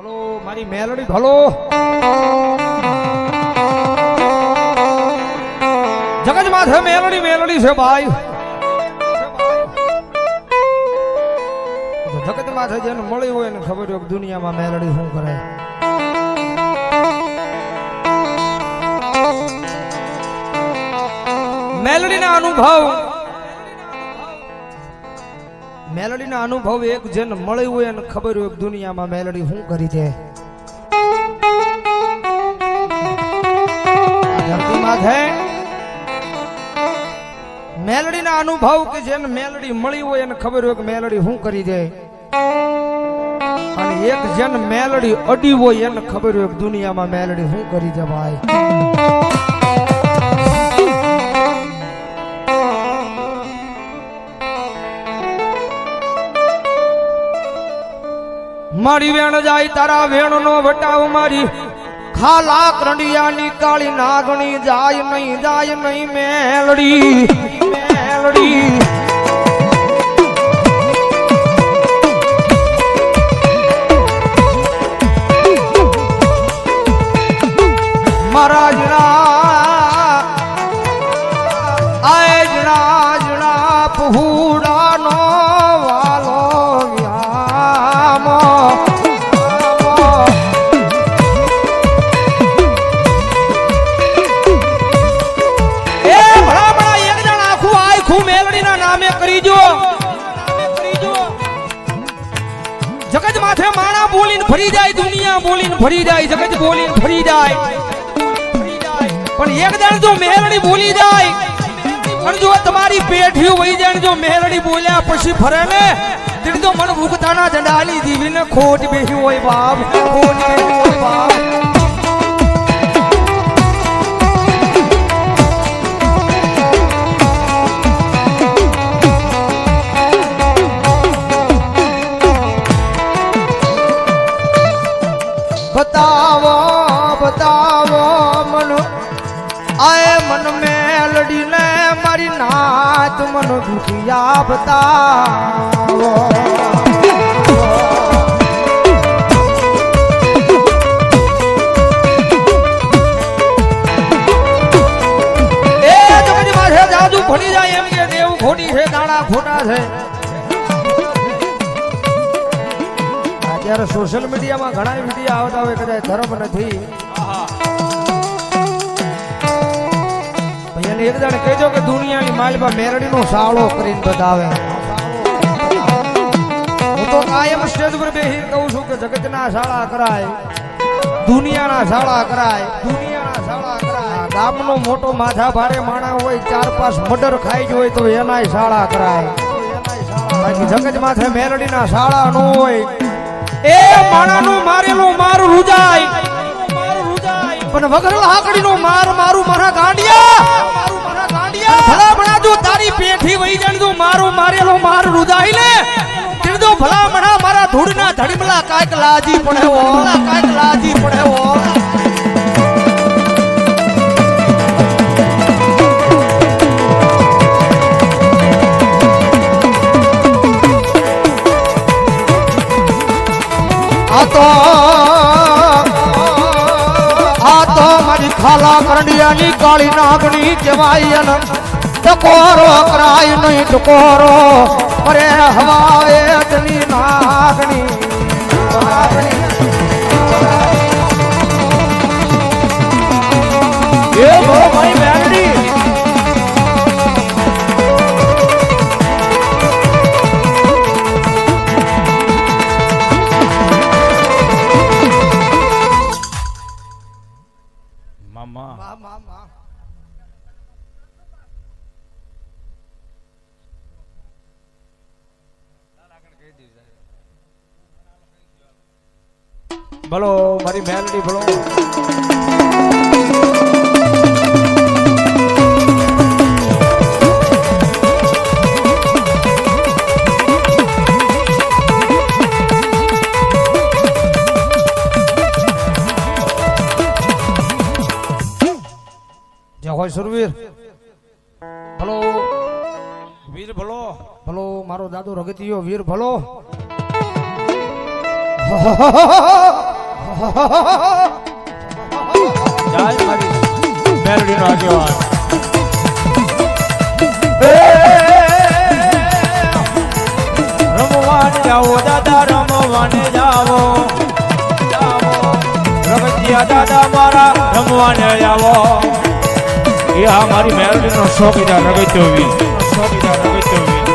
ભલો મારી મેલડી ભલો જગત માથે મેલડી મેલડી છે ભાઈ જગત માથે જેને મળી હોય ને ખબર હોય દુનિયામાં મેલડી શું કરે. મેલડીના અનુભવ મેલડીના અનુભવ એક જેને મળી હોય અને ખબર હોય દુનિયામાં મેલડી શું કરી દે મેલડીના અનુભવ કે જેને મેલડી મળી હોય એને ખબર હોય કે મેલડી શું કરી દે અને એક જેને મેલડી અડી હોય એને ખબર હોય કે દુનિયામાં મેલડી શું કરી દે ભાઈ. મારી વેણ જાય તારા વેણ નો વટાવ મારી. ખાલા કરંડિયાની કાળી નાગણી જાય નહીં જાય નહીં મેલડી. જગત માથે માણા બોલીને ફરી જાય, દુનિયા બોલીને ફરી જાય, જગત બોલીને ફરી જાય. પણ એક જણ જો મહેરડી બોલી જાય, પણ જો તમારી પેઠી વહી જાય જો મહેરડી બોલ્યા પછી ફરે ને તેની તો મન ભૂખતાના જંડાલી દીવીને ખોટ બેહી હોય બાપ, ખોટ બેહી હોય બાપ. મન મેલડીને મારી નાત મન દુખિયા બતાવો એમ કે દેવ ખોટી છે દાણા ખોટા છે. અત્યારે સોશિયલ મીડિયામાં ઘણા વીડિયો આવતા હોય, કદાચ ધર્મ નથી. ભૈયાને એક જણ કહેજો કે દુનિયાની માલમાં મેરડીનો સાળો કરીને બતાવે હું તો કાયમ સ્ટેજ પર બેસી કહું છું કે જગતના શાળા કરાય, દુનિયાના શાળા કરાય, દુનિયાના શાળા કરાય. ગામનો મોટો માથા ભારે માણા હોય ચાર પાંચ મર્ડર ખાઈ જ હોય તો એનાય શાળા કરાય. બાકી જગત માથે મેરડીના શાળા ન હોય. એ માણાનું મારેલું મારું રૂજાય. પણ વગર લાકડીનો માર મારું મારા ગાંડિયા. ભલા ભણા જો તારી પેઠી વહી ને જો મારું મારેલો માર રુદાઈ ને તેડો ભલા ભલા મારા ધૂળના ધડમલા કાયક લાજી પડે ઓ કાયક લાજી પડે ઓ મારી ખાલા કરંડિયાની કાળી નાગણી કહેવાય ને ટકોરો કરાય નહીં, ટકોરો અરે જની નાગણી નાગણી. ભલો, મારી મેલડી ભલો. હોય સુરવીર. ભલો, વીર ભલો. ભલો, મારો દાદો રગતિયો વીર ભલો. મેલડીનો મારા મારી મેલડીનો શોખીદાર રગત્યો વીર શોખીદાર વીર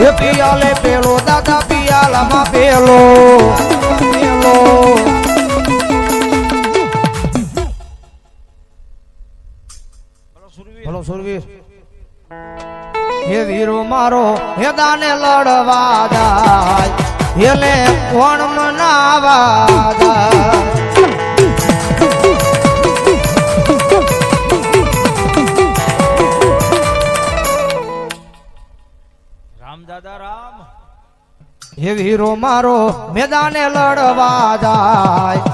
એ પિયાલે પેલો, દાદા પિયાલામાં પેલો પેલો. ભલો સુરવીર. હે વીરો મારો હે દાને લડવા જાય, હેલે કોણ મનાવા જાય? રામ હે વીરો મારો મેદાને લડવા જાય.